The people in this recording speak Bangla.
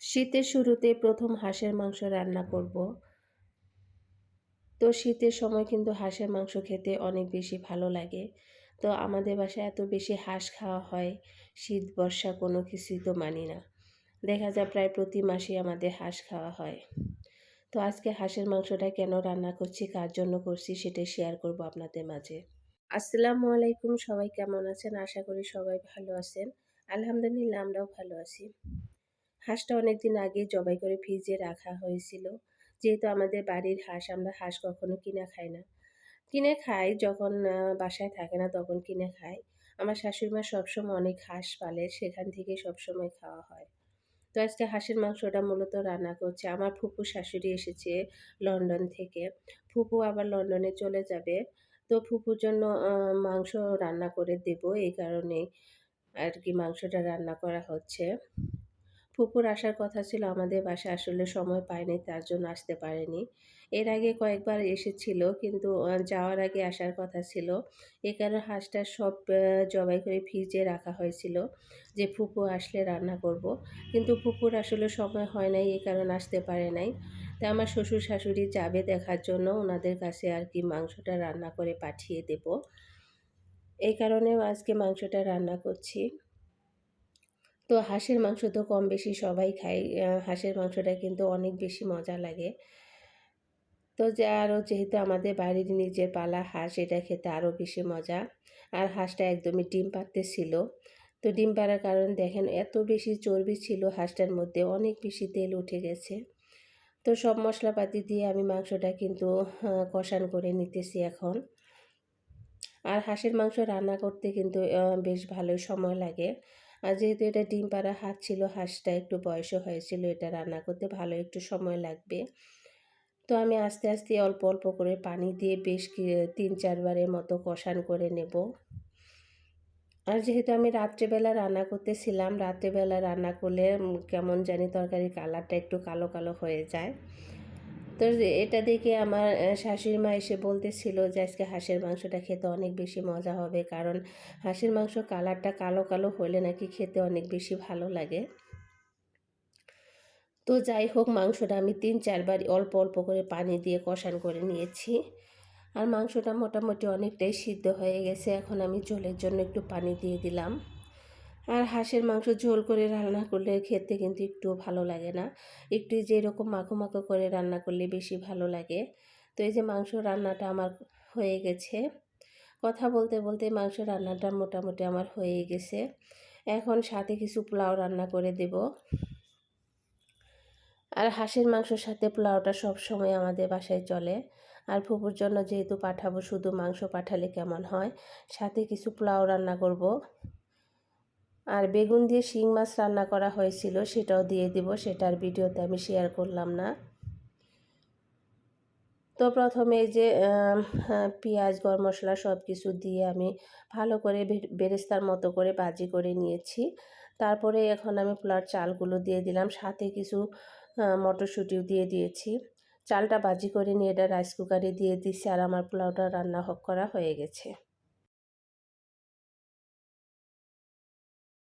শীতের শুরুতে প্রথম হাঁসের মাংস রান্না করব। তো শীতের সময় কিন্তু হাঁসের মাংস খেতে অনেক বেশি ভালো লাগে। তো আমাদের বাসায় এত বেশি হাঁস খাওয়া হয়, শীত, বর্ষা কোনো কিছুই তো মানি না। দেখা যায় প্রায় প্রতি মাসে আমাদের হাঁস খাওয়া হয়। তো আজকে হাঁসের মাংসটা কেন রান্না করছি, কার জন্য করছি সেটাই শেয়ার করব আপনাদের মাঝে। আসসালামু আলাইকুম, সবাই কেমন আছেন? আশা করি সবাই ভালো আছেন। আলহামদুলিল্লাহ, আমরাও ভালো আছি। হাঁসটা অনেকদিন আগে জবাই করে ফ্রিজে রাখা হয়েছিল। যেহেতু আমাদের বাড়ির হাঁস, আমরা হাঁস কখনো কিনে খাই না। কিনে খাই যখন বাসায় থাকে না তখন কিনে খাই। আমার শাশুড়িমা সবসময় অনেক হাঁস পালে, সেখান থেকে সবসময় খাওয়া হয়। তো আজকে হাঁসের মাংসটা মূলত রান্না করছে। আমার ফুপু শাশুড়ি এসেছে লন্ডন থেকে। ফুপু আবার লন্ডনে চলে যাবে। তো ফুপুর জন্য মাংস রান্না করে দেব। এই কারণে আর কি মাংসটা রান্না করা হচ্ছে। ফুপুর আসার কথা ছিল, আমাদের বাসায় আসলে সময় পায়নি তার জন্য আসতে পারেনি। এর আগে কয়েকবার এসেছিল, কিন্তু যাওয়ার আগে আসার কথা ছিল। এ কারণে হাঁসটা সব জবাই করে ফ্রিজে রাখা হয়েছিল যে ফুপু আসলে রান্না করব। কিন্তু ফুপুর আসলে সময় হয় নাই, এ কারণে আসতে পারে নাই। তা আমার শ্বশুর শাশুড়ি যাবে দেখার জন্য, ওনাদের কাছে আর কি মাংসটা রান্না করে পাঠিয়ে দেব। এই কারণেও আজকে মাংসটা রান্না করছি। তো হাঁসের মাংস তো কম বেশি সবাই খায়। হাঁসের মাংসটা কিন্তু অনেক বেশি মজা লাগে। তো যে আরও যেহেতু আমাদের বাড়ির নিজের পালা হাঁস, এটা খেতে আরও বেশি মজা। আর হাঁসটা একদমই ডিম পাড়তেছিল তো ডিম পাড়ার কারণে দেখেন, এত বেশি চর্বি ছিল হাঁসটার মধ্যে, অনেক বেশি তেল উঠে গেছে। তো সব মশলাপাতি দিয়ে আমি মাংসটা কিন্তু কষান করে নিতেছি এখন। আর হাঁসের মাংস রান্না করতে কিন্তু বেশ ভালোই সময় লাগে। আর যেহেতু এটা ডিম পাড়া হাত ছিল, হাঁসটা একটু বয়সও হয়েছিল, এটা রান্না করতে ভালো একটু সময় লাগবে। তো আমি আস্তে আস্তে অল্প অল্প করে পানি দিয়ে বেশ তিন চারবারের মতো কষান করে নেব। আর যেহেতু আমি রাত্রেবেলা রান্না করতেছিলাম, রাত্রেবেলা রান্না করলে কেমন জানি তরকারির কালারটা একটু কালো কালো হয়ে যায়। তো এটা দেখে আমার শাশুড়ি মা এসে বলতেছিল যে আজকে হাঁসের মাংসটা খেতে অনেক বেশি মজা হবে, কারণ হাঁসের মাংস কালারটা কালো কালো হলে নাকি খেতে অনেক বেশি ভালো লাগে। তো যাই হোক, মাংসটা আমি তিন চারবার অল্প অল্প করে পানি দিয়ে কষান করে নিয়েছি। আর মাংসটা মোটামুটি অনেকটাই সিদ্ধ হয়ে গেছে, এখন আমি ঝোলের জন্য একটু পানি দিয়ে দিলাম। আর হাঁসের মাংস ঝোল করে রান্না করলে খেতে কিন্তু একটু ভালো লাগে না। একটু যে এরকম মাখো মাখো করে রান্না করলে বেশি ভালো লাগে। তো এই যে মাংস রান্নাটা আমার হয়ে গেছে। কথা বলতে বলতে মাংস রান্নাটা মোটামুটি আমার হয়ে গেছে। এখন সাথে কিছু পোলাও রান্না করে দেব। আর হাঁসের মাংসর সাথে পোলাওটা সব সময় আমাদের বাসায় চলে। আর ফুপুর জন্য যেহেতু পাঠাবো, শুধু মাংস পাঠালে কেমন হয়? সাথে কিছু পোলাও রান্না করব। আর বেগুন দিয়ে শিং মাছ রান্না করা হয়েছিল, সেটাও দিয়ে দিব, সেটার ভিডিওতে আমি শেয়ার করলাম না। তো প্রথমে যে পেঁয়াজ, গরম মশলা সব কিছু দিয়ে আমি ভালো করে বেরেস্তার মতো করে বাজি করে নিয়েছি। তারপরে এখন আমি পোলার চালগুলো দিয়ে দিলাম, সাথে কিছু মটরশুঁটিও দিয়ে দিয়েছি। চালটা বাজি করে নিয়ে এটা রাইস কুকারে দিয়ে দিচ্ছি আর আমার পোলাওটা রান্না করা হয়ে গেছে।